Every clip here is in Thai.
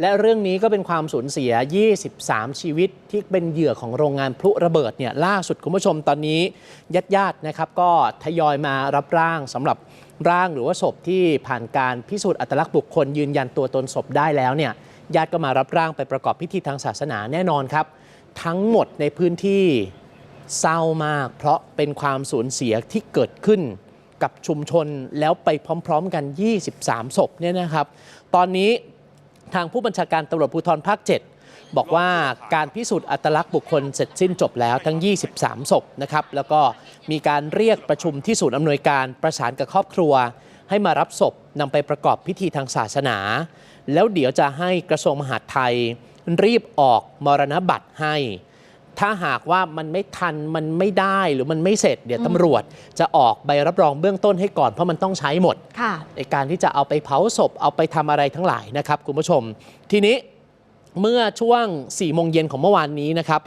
และเรื่องนี้ก็เป็นความสูญเสีย 23 ชีวิตที่เป็นเหยื่อของโรงงานพลุระเบิดเนี่ยล่าสุดคุณผู้ชมตอนนี้ญาติญาติๆนะครับก็ทยอยมารับร่างสำหรับร่างหรือว่าศพที่ผ่านการพิสูจน์อัตลักษณ์บุคคลยืนยันตัวตนศพได้แล้วเนี่ยญาติก็มารับร่างไปประกอบพิธีทางศาสนาแน่นอนครับ ทั้งหมดในพื้นที่เศร้ามาก เพราะเป็นความสูญเสียที่เกิดขึ้นกับชุมชนแล้วไปพร้อม ๆ กัน 23 ศพเนี่ยนะครับ ตอนนี้ ทางผู้บัญชาการตำรวจภูธรภาค 7 บอกว่าการพิสูจน์อัตลักษณ์บุคคลเสร็จสิ้นจบแล้วทั้ง 23 ศพนะครับ แล้วก็มีการเรียกประชุมที่ศูนย์อำนวยการประสานกับครอบครัว ให้มารับศพนำไปประกอบพิธีทางศาสนา แล้วเดี๋ยวจะให้กระทรวงมหาดไทย รีบออกมรณบัตรให้ ถ้าหากว่ามันไม่ทันมันไม่ได้หรือมันไม่เสร็จเดี๋ยวตำรวจจะออกใบรับรองเบื้องต้นให้ก่อนเพราะมันต้องใช้หมด ค่ะ ในการที่จะเอาไปเผาศพเอาไปทำอะไรทั้งหลายนะครับ คุณผู้ชม ทีนี้เมื่อช่วง4โมงเย็นของเมื่อวานนี้นะครับ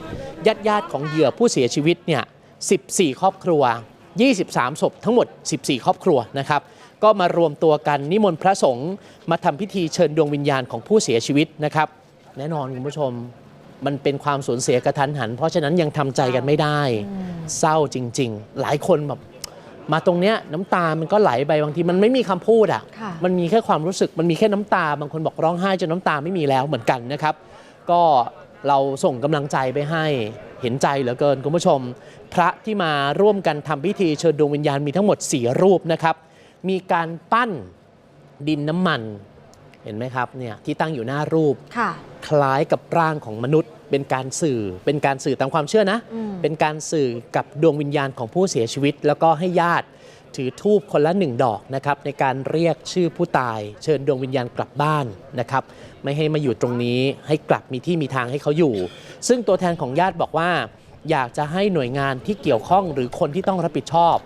ญาติญาติๆของเหยื่อผู้เสียชีวิตเนี่ย14 ครอบครัว 23ศพทั้งหมด 14 ครอบครัวนะครับ ก็มารวมตัวกันนิมนต์พระสงฆ์มาทำพิธีเชิญดวงวิญญาณของผู้เสียชีวิตนะครับ แน่นอนคุณผู้ชม มันเป็นความสูญเสียกระทันหัน เพราะฉะนั้นยังทำใจกันไม่ได้ เศร้าจริง ๆ หลายคนแบบมาตรงเนี้ยน้ำตา มันก็ไหลไปบางทีมันไม่มีคำพูดอะค่ะ มันมีแค่ความรู้สึก มันมีแค่น้ำตา บางคนบอกร้องไห้จนน้ำตาไม่มีแล้วเหมือนกันนะครับ ก็เราส่งกำลังใจไปให้เห็นใจเหลือเกินคุณผู้ชม พระที่มาร่วมกันทำพิธีเชิญดวงวิญญาณมีทั้งหมด 4 รูปนะครับ มีการปั้นดินน้ำมัน เห็นไหมครับเนี่ยที่ตั้งอยู่หน้ารูป ค่ะคล้ายกับร่างของมนุษย์ เป็นการสื่อ เป็นการสื่อตามความเชื่อนะอืมเป็นการสื่อกับดวงวิญญาณของผู้เสียชีวิต แล้วก็ให้ญาติถือทูบคนละหนึ่งดอกนะครับในการเรียกชื่อผู้ตาย เชิญดวงวิญญาณกลับบ้านนะครับไม่ให้มาอยู่ตรงนี้ให้กลับมีที่มีทางให้เขาอยู่ ซึ่งตัวแทนของญาติบอกว่า อยากจะให้หน่วยงานที่เกี่ยวข้องหรือคนที่ต้องรับผิดชอบ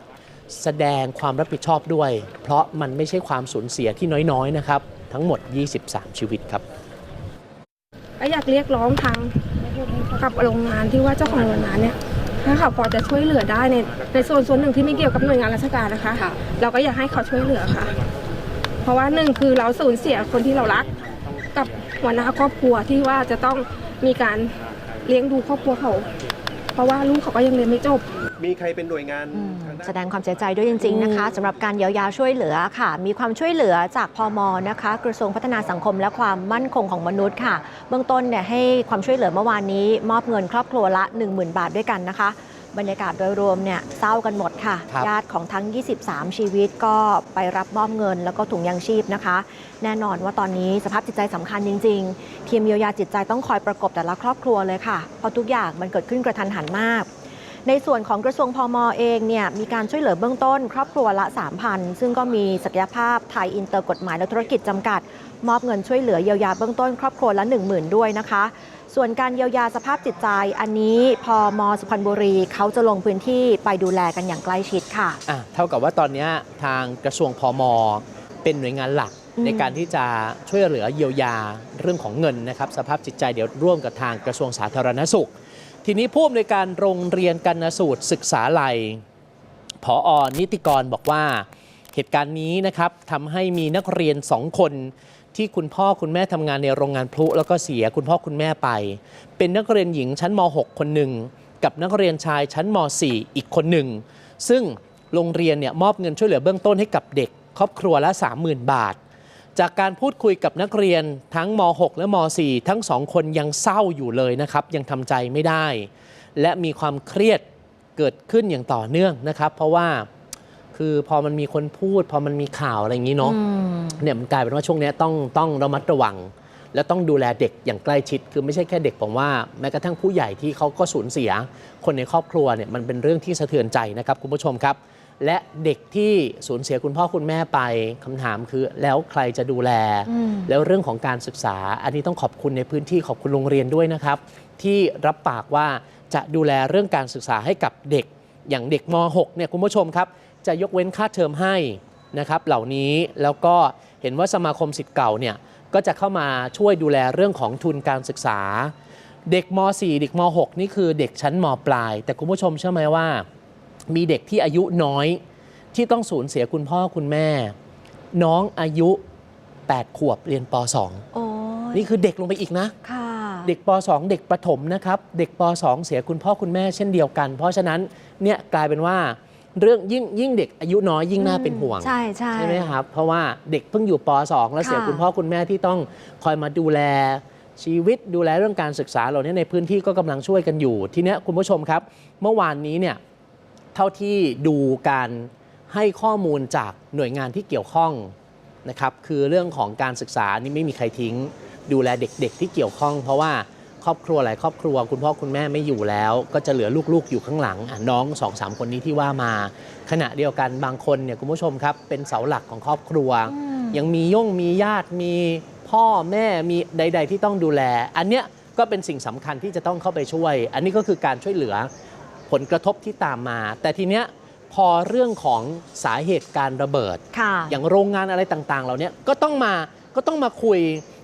แสดงความรับผิดชอบด้วย เพราะมันไม่ใช่ความสูญเสียที่น้อยๆนะครับทั้งหมด 23 ชีวิตครับ ก็อยากเรียกร้องทางกับโรงงานที่ว่าเจ้าของโรงงานเนี่ยถ้าเขาพอจะช่วยเหลือได้ในในส่วนส่วนหนึ่งที่ไม่เกี่ยวกับหน่วยงานราชการนะคะค่ะเราก็อยากให้เขาช่วยเหลือค่ะ เพราะว่าหนึ่งคือเราสูญเสียคนที่เรารัก กับหัวหน้าครอบครัวที่ว่าจะต้องมีการเลี้ยงดูครอบครัวเขา เพราะว่าลูกเขาก็ยังเรียนไม่จบ มีใครเป็นหน่วยงานอืมทางด้าน แสดงความเสียใจด้วยจริง ๆ นะคะสำหรับการเยียวยาช่วยเหลือค่ะ มีความช่วยเหลือจากพมนะคะ กระทรวงพัฒนาสังคมและความมั่นคงของมนุษย์ค่ะ เบื้องต้นเนี่ยให้ความช่วยเหลือเมื่อวานนี้ มอบเงินครอบครัวละ 10,000 บาทด้วยกันนะคะ บรรยากาศโดยรวมเนี่ยเศร้ากันหมดค่ะ ครับ ญาติของทั้ง 23 ชีวิตก็ไปรับมอบเงินแล้วก็ถุงยางชีพนะคะ แน่นอนว่าตอนนี้สภาพจิตใจสำคัญจริง ๆ ทีมเยียวยาจิตใจต้องคอยประกบแต่ละครอบครัวเลยค่ะ เพราะทุกอย่างมันเกิดขึ้นกระทันหันมาก ในส่วนของกระทรวงพมเองเนี่ยมีการช่วยเหลือเบื้องต้น ครอบครัวละ 3,000 ซึ่งก็มีศักยภาพไทยอินเตอร์กฎหมายและธุรกิจจำกัด มอบเงินช่วยเหลือเยียวยาเบื้องต้นครอบครัวละ 10,000 ด้วยนะคะ ส่วนการเยียวยาสภาพจิตใจอันนี้พอมสุพรรณบุรีเขาจะลงพื้นที่ไปดูแลกันอย่างใกล้ชิดค่ะอะ เท่ากับว่าตอนเนี้ยทางกระทรวงพมเป็นหน่วยงานหลักอืมในการที่จะช่วยเหลือเยียวยาเรื่องของเงินนะครับสภาพจิตใจเดี๋ยวร่วมกับทางกระทรวงสาธารณสุข ทีนี้ผู้อำนวยการโรงเรียนกันสูตรศึกษาลัยผออนิติกรบอกว่าเหตุการณ์นี้นะครับทำให้มีนักเรียนสองคนที่คุณพ่อคุณแม่ทำงานในโรงงานพลุแล้วก็เสียคุณพ่อคุณแม่ไป เป็นนักเรียนหญิงชั้นม .6 คนหนึ่งกับนักเรียนชายชั้นม .4 อีกคนหนึ่ง ซึ่งโรงเรียนเนี่ยมอบเงินช่วยเหลือเบื้องต้นให้กับเด็ก ครอบครัวละ 30,000 บาท จากการพูดคุยกับนักเรียนทั้งม .6 และม .4 ทั้งสองคนยังเศร้าอยู่เลยนะครับ ยังทำใจไม่ได้ และมีความเครียดเกิดขึ้นอย่างต่อเนื่องนะครับ เพราะว่าคือพอมันมีคนพูด พอมันมีข่าวอะไรอย่างนี้เนาะอืมเนี่ยมันกลายเป็นว่าช่วงเนี้ยต้องต้องระมัดระวัง และต้องดูแลเด็กอย่างใกล้ชิด คือไม่ใช่แค่เด็กผมว่าแม้กระทั่งผู้ใหญ่ที่เขาก็สูญเสีย คนในครอบครัวเนี่ยมันเป็นเรื่องที่สะเทือนใจนะครับคุณผู้ชมครับ และเด็กที่สูญเสียคุณพ่อคุณแม่ไปคำถามคือแล้วใครจะดูแลอืมแล้วเรื่องของการศึกษา อันนี้ต้องขอบคุณในพื้นที่ขอบคุณโรงเรียนด้วยนะครับ ที่รับปากว่าจะดูแลเรื่องการศึกษาให้กับเด็ก อย่างเด็กม .6 เนี่ยคุณผู้ชมครับ จะยกเว้นค่าเทอมให้นะครับ เหล่านี้แล้วก็เห็นว่าสมาคมสิทธิ์เก่าเนี่ยก็จะเข้ามาช่วยดูแลเรื่องของทุนการศึกษา เด็กม .4 เด็กม .6 นี่คือเด็กชั้นมปลาย แต่คุณผู้ชมเชื่อไหมว่า มีเด็กที่อายุน้อยที่ต้องสูญเสียคุณพ่อคุณแม่ น้องอายุ 8 ขวบเรียนป .2 โอ้ยนี่คือเด็กลงไปอีกนะค่ะเด็กป .2 เด็กประถมนะครับ เด็กป .2 เสียคุณพ่อคุณแม่เช่นเดียวกัน เพราะฉะนั้นเนี่ยกลายเป็นว่าเรื่องยิ่งยิ่งเด็กอายุน้อยยิ่งน่าเป็นห่วง ใช่ใช่ใช่ไหมครับ เพราะว่าเด็กเพิ่งอยู่ป .2 แล้วเสียค่ะคุณพ่อคุณแม่ที่ต้องคอยมาดูแลชีวิตดูแลเรื่องการศึกษาเหล่านี้ในพื้นที่ก็กำลังช่วยกันอยู่ ทีเนี้ยคุณผู้ชมครับ เมื่อวานนี้เนี่ย เท่าที่ดูการให้ข้อมูลจากหน่วยงานที่เกี่ยวข้องนะครับคือเรื่องของการศึกษานี่ไม่มีใครทิ้ง ดูแลเด็กๆที่เกี่ยวข้อง เพราะว่าครอบครัวหลายครอบครัว คุณพ่อคุณแม่ไม่อยู่แล้ว ก็จะเหลือลูกๆอยู่ข้างหลังอะน้องสองสามคนนี้ที่ว่ามา ขณะเดียวกันบางคนเนี่ยคุณผู้ชมครับเป็นเสาหลักของครอบครัวอืมยังมีย่งมีญาติมีพ่อแม่มีใด ๆ ที่ต้องดูแล อันเนี้ยก็เป็นสิ่งสำคัญที่จะต้องเข้าไปช่วย อันนี้ก็คือการช่วยเหลือ ผลกระทบที่ตามมา แต่ทีเนี้ยพอเรื่องของสาเหตุการระเบิด ค่ะ อย่างโรงงานอะไรต่างๆ เหล่านี้ก็ต้องมาก็ต้องมาคุย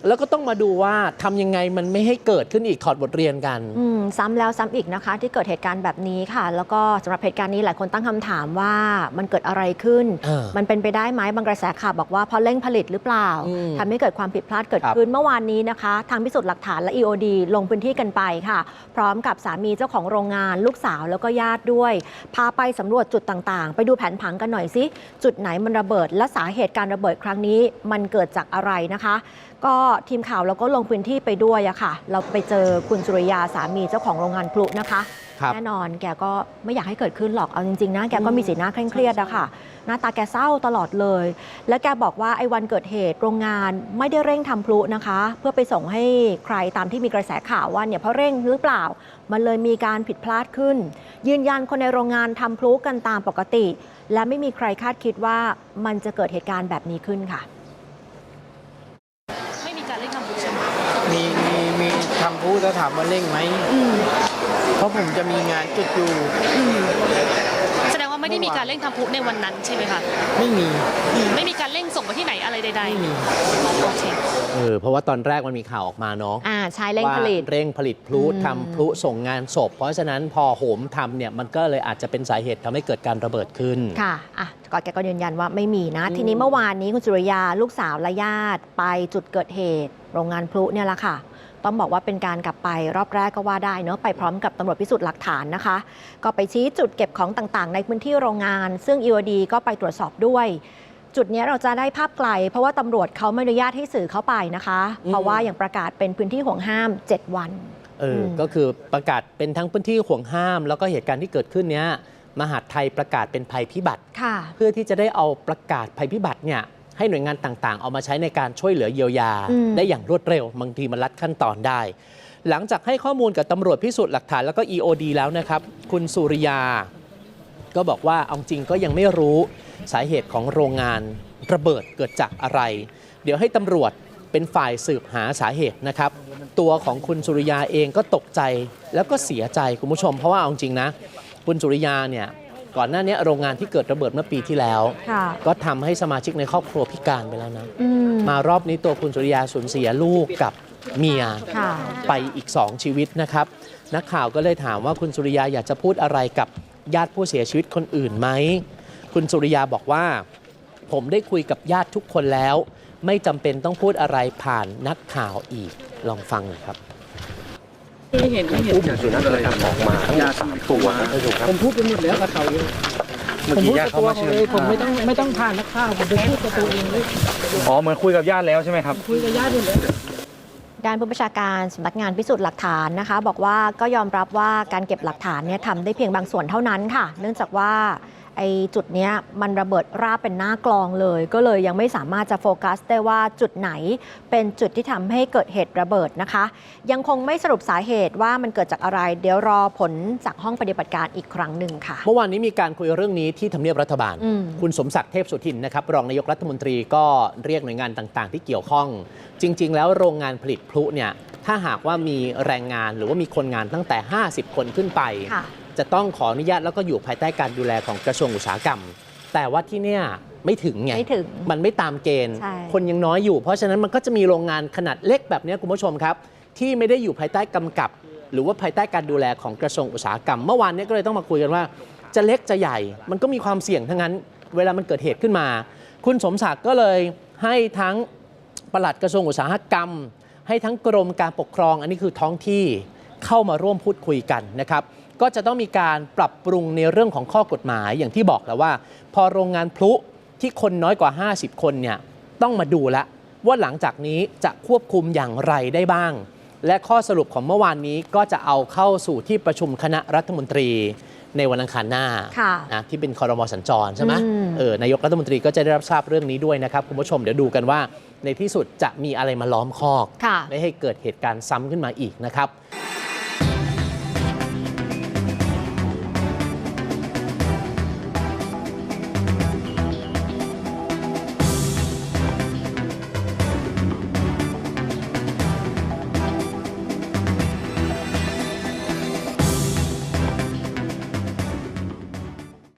แล้วก็ต้องมาดูว่าทำยังไงมันไม่ให้เกิดขึ้นอีกถอดบทเรียนกัน อืมซ้ำแล้วซ้ำอีกนะคะ ที่เกิดเหตุการณ์แบบนี้ค่ะ แล้วก็สำหรับเหตุการณ์นี้หลายคนตั้งคำถามว่ามันเกิดอะไรขึ้น เออมันเป็นไปได้ไหมบางกระแสข่าวบอกว่าเพราะเร่งผลิตหรือเปล่าอืมทำให้เกิดความผิดพลาดเกิดครับ ขึ้นเมื่อวานนี้นะคะ ทางพิสูจน์หลักฐานและ EOD ลงพื้นที่กันไปค่ะ พร้อมกับสามีเจ้าของโรงงาน ลูกสาวแล้วก็ญาติด้วย พาไปสำรวจจุดต่างๆ ไปดูแผนผังกันหน่อยสิจุดไหนมันระเบิด และสาเหตุการระเบิดครั้งนี้ มันเกิดจากอะไรนะคะ ก็ทีมข่าวเราก็ลงพื้นที่ไปด้วยอะค่ะ เราไปเจอคุณสุริยาสามีเจ้าของโรงงานพลุนะคะครับแน่นอนแกก็ไม่อยากให้เกิดขึ้นหรอก เอาจริงๆนะแกก็มีสีหน้าเคร่งเครียดอะค่ะ หน้าตาแกเศร้าตลอดเลย และแกบอกว่าไอ้วันเกิดเหตุโรงงานไม่ได้เร่งทำพลุนะคะ เพื่อไปส่งให้ใครตามที่มีกระแสข่าวว่าเนี่ยเพราะเร่งหรือเปล่า มันเลยมีการผิดพลาดขึ้น ยืนยันคนในโรงงานทำพลุกันตามปกติ และไม่มีใครคาดคิดว่ามันจะเกิดเหตุการณ์แบบนี้ขึ้นค่ะ ทำผู้แล้วถามว่าเร่งไหมเพราะผมจะมีงานจุดอยู่แสดงว่าไม่ได้มีการเร่งทำบุญในวันนั้นใช่ไหมคะไม่มี อืมไม่มีการเร่งส่งไปที่ไหนอะไรใดไม่มี ๆโอเค เออเพราะว่าตอนแรกมันมีข่าวออกมาเนาะอ่าใช้เร่งผลิต ว่าเร่งผลิตพลุอืม ทำพลุส่งงานศพ เพราะฉะนั้นพอโหมทำเนี่ยมันก็เลยอาจจะเป็นสาเหตุทำให้เกิดการระเบิดขึ้น ค่ะอะก่อนแกก็ยืนยันว่าไม่มีนะ ทีนี้เมื่อวานนี้คุณสุริยาลูกสาวและญาติไปจุดเกิดเหตุ โรงงานพลุเนี่ยแหละค่ะ ต้องบอกว่าเป็นการกลับไปรอบแรกก็ว่าได้เนอะไปพร้อมกับตำรวจพิสูจน์หลักฐานนะคะ ก็ไปชี้จุดเก็บของต่างๆ ในพื้นที่โรงงาน ซึ่ง EOD ก็ไปตรวจสอบด้วย จุดเนี้ยเราจะได้ภาพไกล เพราะว่าตำรวจเขาไม่อนุญาตให้สื่อเข้าไปนะคะอืมเพราะว่าอย่างประกาศเป็นพื้นที่ห่วงห้าม 7 วันเอออมก็คือประกาศเป็นทั้งพื้นที่ห่วงห้าม แล้วก็เหตุการณ์ที่เกิดขึ้นเนี้ยมหาดไทยประกาศเป็นภัยพิบัติค่ะเพื่อที่จะได้เอาประกาศภัยพิบัติเนี่ย ให้หน่วยงานต่างๆ เอามาใช้ในการช่วยเหลือเยียวยาอืมได้อย่างรวดเร็ว บางทีมันลัดขั้นตอนได้ หลังจากให้ข้อมูลกับตำรวจพิสูจน์หลักฐานแล้วก็ EOD แล้วนะครับ คุณสุริยา ก็บอกว่าเอาจริงก็ยังไม่รู้สาเหตุของโรงงานระเบิดเกิดจากอะไร เดี๋ยวให้ตำรวจเป็นฝ่ายสืบหาสาเหตุนะครับ ตัวของคุณสุริยาเองก็ตกใจแล้วก็เสียใจคุณผู้ชม เพราะว่าเอาจริงนะ คุณสุริยาเนี่ย ก่อนหน้านี้โรงงานที่เกิดระเบิดเมื่อปีที่แล้วค่ะก็ทำให้สมาชิกในครอบครัวพิการไปแล้วนะอืมมารอบนี้ตัวคุณสุริยาสูญเสียลูกกับเมียค่ะไปอีก2ชีวิตนะครับ นักข่าวก็เลยถามว่าคุณสุริยาอยากจะพูดอะไรกับญาติผู้เสียชีวิตคนอื่นไหม คุณสุริยาบอกว่า ผมได้คุยกับญาติทุกคนแล้ว ไม่จำเป็นต้องพูดอะไรผ่านนักข่าวอีกลองฟังหน่อยครับ ไม่เห็นไม่เห็นอุ้มสุนัขเลยออกมาทั้งหมดสามตัวท่านผู้ชมครับผมพูดไปหมดแล้วกับเขาเลยเมื่อผมกี้พูดญากัติบเขาตัวมาเขาเชิญเลยผมไม่ต้องไม่ต้องผ่านนักข่าวผมไปพูดกับตัวเองเลยอ๋อเหมือนคุยกับญาติแล้วใช่ไหมครับคุยกับญาติอยู่แล้วด้านผู้บัญชาการสำนักงานพิสูจน์หลักฐานนะคะ บอกว่าก็ยอมรับว่าการเก็บหลักฐานเนี่ยทำได้เพียงบางส่วนเท่านั้นค่ะ เนื่องจากว่า ไอ้จุดเนี้ยมันระเบิดราบเป็นหน้ากลองเลย ก็เลยยังไม่สามารถจะโฟกัสได้ว่าจุดไหนเป็นจุดที่ทำให้เกิดเหตุระเบิดนะคะ ยังคงไม่สรุปสาเหตุว่ามันเกิดจากอะไร เดี๋ยวรอผลจากห้องปฏิบัติการอีกครั้งหนึ่งค่ะ เมื่อวานนี้มีการคุยเรื่องนี้ที่ทำเนียบรัฐบาลอืมคุณสมศักดิ์เทพสุทินนะครับรองนายกรัฐมนตรีก็เรียกหน่วยงานต่าง ๆ ที่เกี่ยวข้อง จริง ๆ แล้วโรงงานผลิตพลุเนี่ยถ้าหากว่ามีแรงงานหรือว่ามีคนงานตั้งแต่ 50 คนขึ้นไปค่ะ จะต้องขออนุญาตแล้วก็อยู่ภายใต้การดูแลของกระทรวงอุตสาหกรรม แต่ว่าที่เนี่ยไม่ถึงไงไม่ถึงมันไม่ตามเกณฑ์ ใช่ คนยังน้อยอยู่ เพราะฉะนั้นมันก็จะมีโรงงานขนาดเล็กแบบเนี้ยคุณผู้ชมครับ ที่ไม่ได้อยู่ภายใต้กำกับ หรือว่าภายใต้การดูแลของกระทรวงอุตสาหกรรม เมื่อวานเนี้ก็เลยต้องมาคุยกันว่า จะเล็กจะใหญ่ มันก็มีความเสี่ยงทั้งนั้น เวลามันเกิดเหตุขึ้นมา คุณสมศักดิ์ก็เลยให้ทั้ง ปลัดกระทรวงอุตสาหกรรม ให้ทั้งกรมการปกครอง อันนี้คือท้องที่เข้ามาร่วมพูดคุยกันนะครับ ก็จะต้องมีการปรับปรุงในเรื่องของข้อกฎหมายอย่างที่บอกแล้วว่า พอโรงงานพลุที่คนน้อยกว่า 50 คนเนี่ยต้องมาดูแล้วว่าหลังจากนี้จะควบคุมอย่างไรได้บ้าง และข้อสรุปของเมื่อวานนี้ก็จะเอาเข้าสู่ที่ประชุมคณะรัฐมนตรีในวันอังคารหน้าค่ะนะที่เป็นคอรมอสัญจรใช่ไหมอืมเออนายกรัฐมนตรีก็จะได้รับทราบเรื่องนี้ด้วยนะครับ คุณผู้ชมเดี๋ยวดูกันว่า ในที่สุดจะมีอะไรมาล้อมคอกค่ะไม่ให้เกิดเหตุการณ์ซ้ำขึ้นมาอีกนะครับ